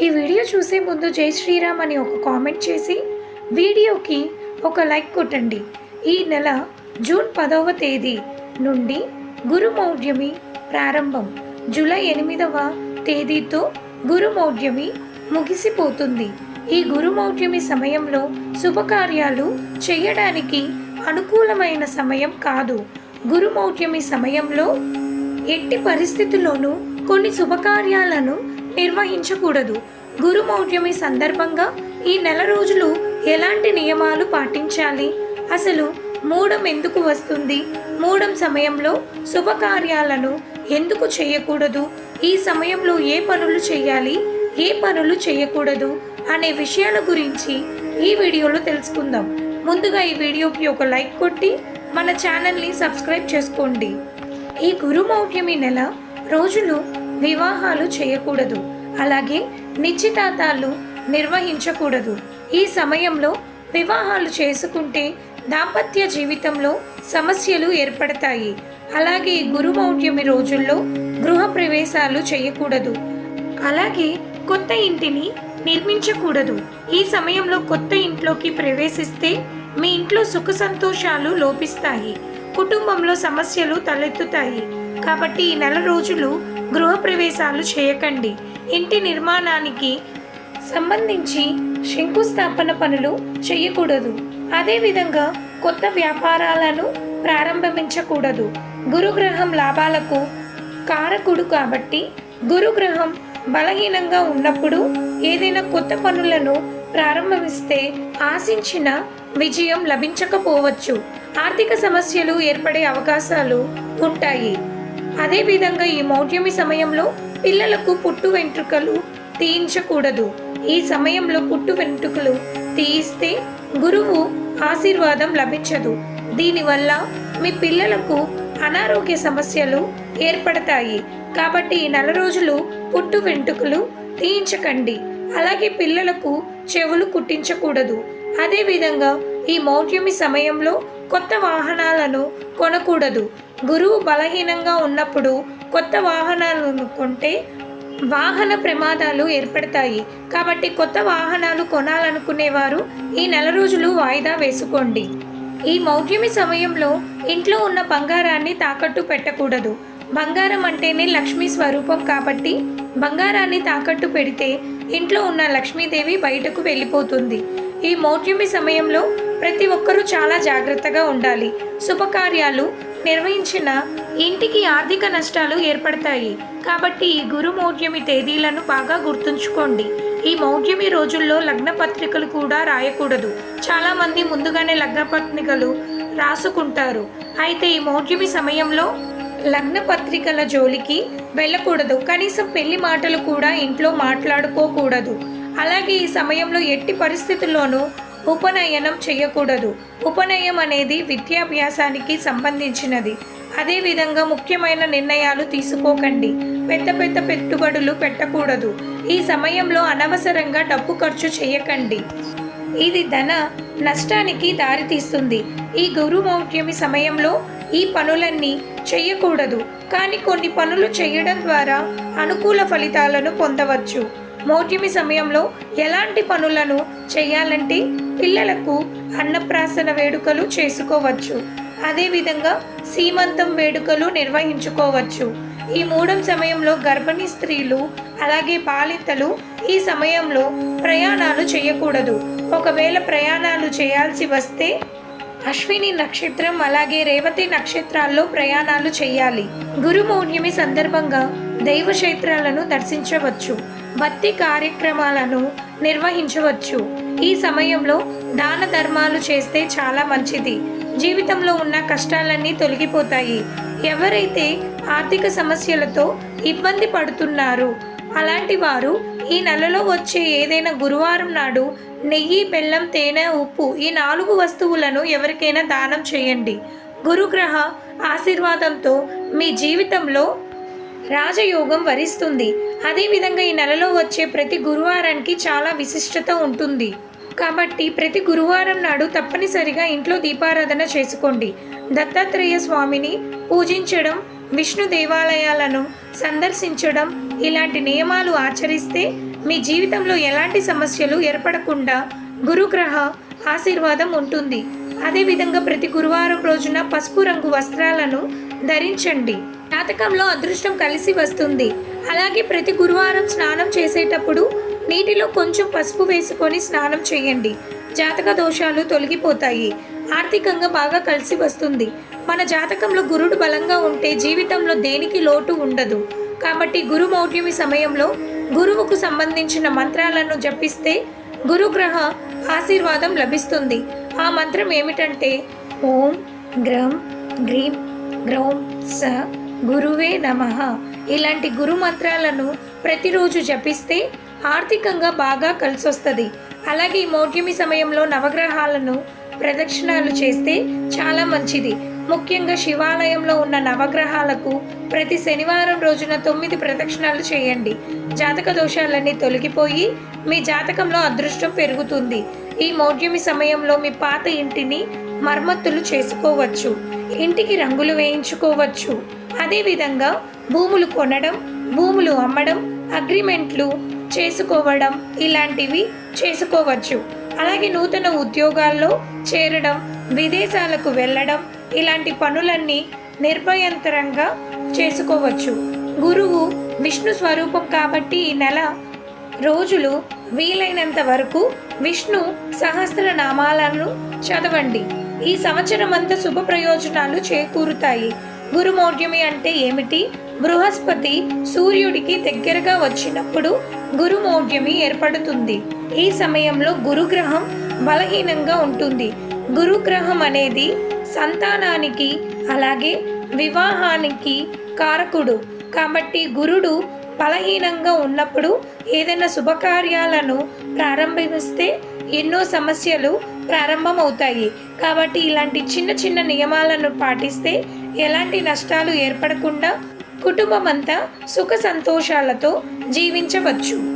ఈ వీడియో చూసే ముందు జై శ్రీరామ్ అని ఒక కామెంట్ చేసి వీడియోకి ఒక లైక్ కొట్టండి. ఈ నెల జూన్ పదవ తేదీ నుండి గురుమౌఢ్యమి ప్రారంభం. జూలై ఎనిమిదవ తేదీతో గురుమౌఢ్యమి ముగిసిపోతుంది. ఈ గురుమౌఢ్యమి సమయంలో శుభకార్యాలు చేయడానికి అనుకూలమైన సమయం కాదు. గురుమౌఢ్యమి సమయంలో ఎట్టి పరిస్థితుల్లోనూ కొన్ని శుభకార్యాలను నిర్వహించకూడదు. గురుమౌఢ్యమి సందర్భంగా ఈ నెల రోజులు ఎలాంటి నియమాలు పాటించాలి? అసలు మూడం ఎందుకు వస్తుంది? మూడం సమయంలో శుభకార్యాలను ఎందుకు చేయకూడదు? ఈ సమయంలో ఏ పనులు చేయాలి? ఏ పనులు చేయకూడదు? అనే విషయాల గురించి ఈ వీడియోలో తెలుసుకుందాం. ముందుగా ఈ వీడియోకి ఒక లైక్ కొట్టి మన ఛానల్ని సబ్స్క్రైబ్ చేసుకోండి. ఈ గురుమౌఢ్యమి నెల రోజులు వివాహాలు చేయకూడదు. అలాగే నిశ్చితార్థాలు నిర్వహించకూడదు. ఈ సమయంలో వివాహాలు చేసుకుంటే దాంపత్య జీవితంలో సమస్యలు ఏర్పడతాయి. అలాగే గురుమౌఢ్యమి రోజుల్లో గృహ ప్రవేశాలు చేయకూడదు. అలాగే కొత్త ఇంటిని నిర్మించకూడదు. ఈ సమయంలో కొత్త ఇంట్లోకి ప్రవేశిస్తే మీ ఇంట్లో సుఖ సంతోషాలు లోపిస్తాయి. కుటుంబంలో సమస్యలు తలెత్తుతాయి. కాబట్టి ఈ నెల రోజులు గృహప్రవేశాలు చేయకండి. ఇంటి నిర్మాణానికి సంబంధించి శంకుస్థాపన పనులు చేయకూడదు. అదేవిధంగా కొత్త వ్యాపారాలను ప్రారంభించకూడదు. గురుగ్రహం లాభాలకు కారకుడు కాబట్టి గురుగ్రహం బలహీనంగా ఉన్నప్పుడు ఏదైనా కొత్త పనులను ప్రారంభిస్తే ఆశించిన విజయం లభించకపోవచ్చు. ఆర్థిక సమస్యలు ఏర్పడే అవకాశాలు ఉంటాయి. అదేవిధంగా ఈ మౌఢ్యమి సమయంలో పిల్లలకు పుట్టు వెంట్రుకలు తీయించకూడదు. ఈ సమయంలో పుట్టు వెంట్రుకలు తీయిస్తే గురువు ఆశీర్వాదం లభించదు. దీనివల్ల మీ పిల్లలకు అనారోగ్య సమస్యలు ఏర్పడతాయి. కాబట్టి ఈ నెల రోజులు పుట్టు వెంట్రుకలు తీయించకండి. అలాగే పిల్లలకు చెవులు కుట్టించకూడదు. అదేవిధంగా ఈ మౌఢ్యమి సమయంలో కొత్త వాహనాలను కొనకూడదు. గురువు బలహీనంగా ఉన్నప్పుడు కొత్త వాహనాలను కొంటే వాహన ప్రమాదాలు ఏర్పడతాయి. కాబట్టి కొత్త వాహనాలు కొనాలనుకునేవారు ఈ నెల రోజులు వాయిదా వేసుకోండి. ఈ మౌఢ్యమి సమయంలో ఇంట్లో ఉన్న బంగారాన్ని తాకట్టు పెట్టకూడదు. బంగారం అంటేనే లక్ష్మీ స్వరూపం కాబట్టి బంగారాన్ని తాకట్టు పెడితే ఇంట్లో ఉన్న లక్ష్మీదేవి బయటకు వెళ్ళిపోతుంది. ఈ మౌఢ్యమి సమయంలో ప్రతి ఒక్కరూ చాలా జాగ్రత్తగా ఉండాలి. శుభకార్యాలు నిర్వహించిన ఇంటికి ఆర్థిక నష్టాలు ఏర్పడతాయి. కాబట్టి ఈ గురు మౌఢ్యమి తేదీలను బాగా గుర్తుంచుకోండి. ఈ మౌఢ్యమి రోజుల్లో లగ్న పత్రికలు కూడా రాయకూడదు. చాలామంది ముందుగానే లగ్న పత్రికలు రాసుకుంటారు. అయితే ఈ మౌఢ్యమి సమయంలో లగ్న పత్రికల జోలికి వెళ్ళకూడదు. కనీసం పెళ్ళి మాటలు కూడా ఇంట్లో మాట్లాడుకోకూడదు. అలాగే ఈ సమయంలో ఎట్టి పరిస్థితుల్లోనూ ఉపనయనం చేయకూడదు. ఉపనయం అనేది విద్యాభ్యాసానికి సంబంధించినది. అదేవిధంగా ముఖ్యమైన నిర్ణయాలు తీసుకోకండి. పెద్ద పెద్ద పెట్టుబడులు పెట్టకూడదు. ఈ సమయంలో అనవసరంగా డబ్బు ఖర్చు చేయకండి. ఇది ధన నష్టానికి దారితీస్తుంది. ఈ గురుమౌఢ్యమి సమయంలో ఈ పనులన్నీ చేయకూడదు. కానీ కొన్ని పనులు చేయడం ద్వారా అనుకూల ఫలితాలను పొందవచ్చు. మౌఢ్యమి సమయంలో ఎలాంటి పనులను చేయాలంటే పిల్లలకు అన్నప్రాసన వేడుకలు చేసుకోవచ్చు. అదేవిధంగా సీమంతం వేడుకలు నిర్వహించుకోవచ్చు. ఈ మూడం సమయంలో గర్భిణీ స్త్రీలు అలాగే బాలింతలు ఈ సమయంలో ప్రయాణాలు చేయకూడదు. ఒకవేళ ప్రయాణాలు చేయాల్సి వస్తే అశ్విని నక్షత్రం అలాగే రేవతి నక్షత్రాల్లో ప్రయాణాలు చేయాలి. గురుమౌర్యమి సందర్భంగా దైవక్షేత్రాలను దర్శించవచ్చు. భక్తి కార్యక్రమాలను నిర్వహించవచ్చు. ఈ సమయంలో దాన ధర్మాలు చేస్తే చాలా మంచిది. జీవితంలో ఉన్న కష్టాలన్నీ తొలగిపోతాయి. ఎవరైతే ఆర్థిక సమస్యలతో ఇబ్బంది పడుతున్నారు అలాంటి వారు ఈ నెలలో వచ్చే ఏదైనా గురువారం నాడు నెయ్యి బెల్లం తేనె ఉప్పు ఈ నాలుగు వస్తువులను ఎవరికైనా దానం చేయండి. గురుగ్రహ ఆశీర్వాదంతో మీ జీవితంలో రాజయోగం వరిస్తుంది. అదేవిధంగా ఈ నెలలో వచ్చే ప్రతి గురువారానికి చాలా విశిష్టత ఉంటుంది. కాబట్టి ప్రతి గురువారం నాడు తప్పనిసరిగా ఇంట్లో దీపారాధన చేసుకోండి. దత్తాత్రేయ స్వామిని పూజించడం విష్ణు దేవాలయాలను సందర్శించడం ఇలాంటి నియమాలు ఆచరిస్తే మీ జీవితంలో ఎలాంటి సమస్యలు ఏర్పడకుండా గురుగ్రహ ఆశీర్వాదం ఉంటుంది. అదేవిధంగా ప్రతి గురువారం రోజున పసుపు రంగు వస్త్రాలను ధరించండి. జాతకంలో అదృష్టం కలిసి వస్తుంది. అలాగే ప్రతి గురువారం స్నానం చేసేటప్పుడు నీటిలో కొంచెం పసుపు వేసుకొని స్నానం చేయండి. జాతక దోషాలు తొలగిపోతాయి. ఆర్థికంగా బాగా కలిసి వస్తుంది. మన జాతకంలో గురుడు బలంగా ఉంటే జీవితంలో దేనికి లోటు ఉండదు. కాబట్టి గురు మౌఢ్యమి సమయంలో గురువుకు సంబంధించిన మంత్రాలను జపిస్తే గురుగ్రహ ఆశీర్వాదం లభిస్తుంది. ఆ మంత్రం ఏమిటంటే ఓం గ్రం గ్రీం గ్రౌం స గురువే నమ. ఇలాంటి గురు మంత్రాలను ప్రతిరోజు జపిస్తే ఆర్థికంగా బాగా కలిసొస్తుంది. అలాగే ఈ మౌఢ్యమి సమయంలో నవగ్రహాలను ప్రదక్షిణాలు చేస్తే చాలా మంచిది. ముఖ్యంగా శివాలయంలో ఉన్న నవగ్రహాలకు ప్రతి శనివారం రోజున తొమ్మిది ప్రదక్షిణాలు చేయండి. జాతక దోషాలన్నీ తొలగిపోయి మీ జాతకంలో అదృష్టం పెరుగుతుంది. ఈ మౌఢ్యమి సమయంలో మీ పాత ఇంటిని మర్మత్తులు చేసుకోవచ్చు. ఇంటికి రంగులు వేయించుకోవచ్చు. అదేవిధంగా భూములు కొనడం భూములు అమ్మడం అగ్రిమెంట్లు చేసుకోవడం ఇలాంటివి చేసుకోవచ్చు. అలాగే నూతన ఉద్యోగాల్లో చేరడం విదేశాలకు వెళ్ళడం ఇలాంటి పనులన్నీ నిర్భయంతరంగా చేసుకోవచ్చు. గురువు విష్ణు స్వరూపం కాబట్టి ఈ నెల రోజులు వీలైనంత వరకు విష్ణు సహస్రనామాలను చదవండి. ఈ సంవత్సరం అంతా శుభ ప్రయోజనాలు చేకూరుతాయి. గురుమౌఢ్యమి అంటే ఏమిటి? బృహస్పతి సూర్యుడికి దగ్గరగా వచ్చినప్పుడు గురుమౌఢ్యమి ఏర్పడుతుంది. ఈ సమయంలో గురుగ్రహం బలహీనంగా ఉంటుంది. గురుగ్రహం అనేది సంతానానికి అలాగే వివాహానికి కారకుడు. కాబట్టి గురుడు బలహీనంగా ఉన్నప్పుడు ఏదైనా శుభకార్యాలను ప్రారంభిస్తే ఎన్నో సమస్యలు ప్రారంభమవుతాయి. కాబట్టి ఇలాంటి చిన్న చిన్న నియమాలను పాటిస్తే ఎలాంటి నష్టాలు ఏర్పడకుండా కుటుంబం అంతా సుఖ సంతోషాలతో జీవించవచ్చు.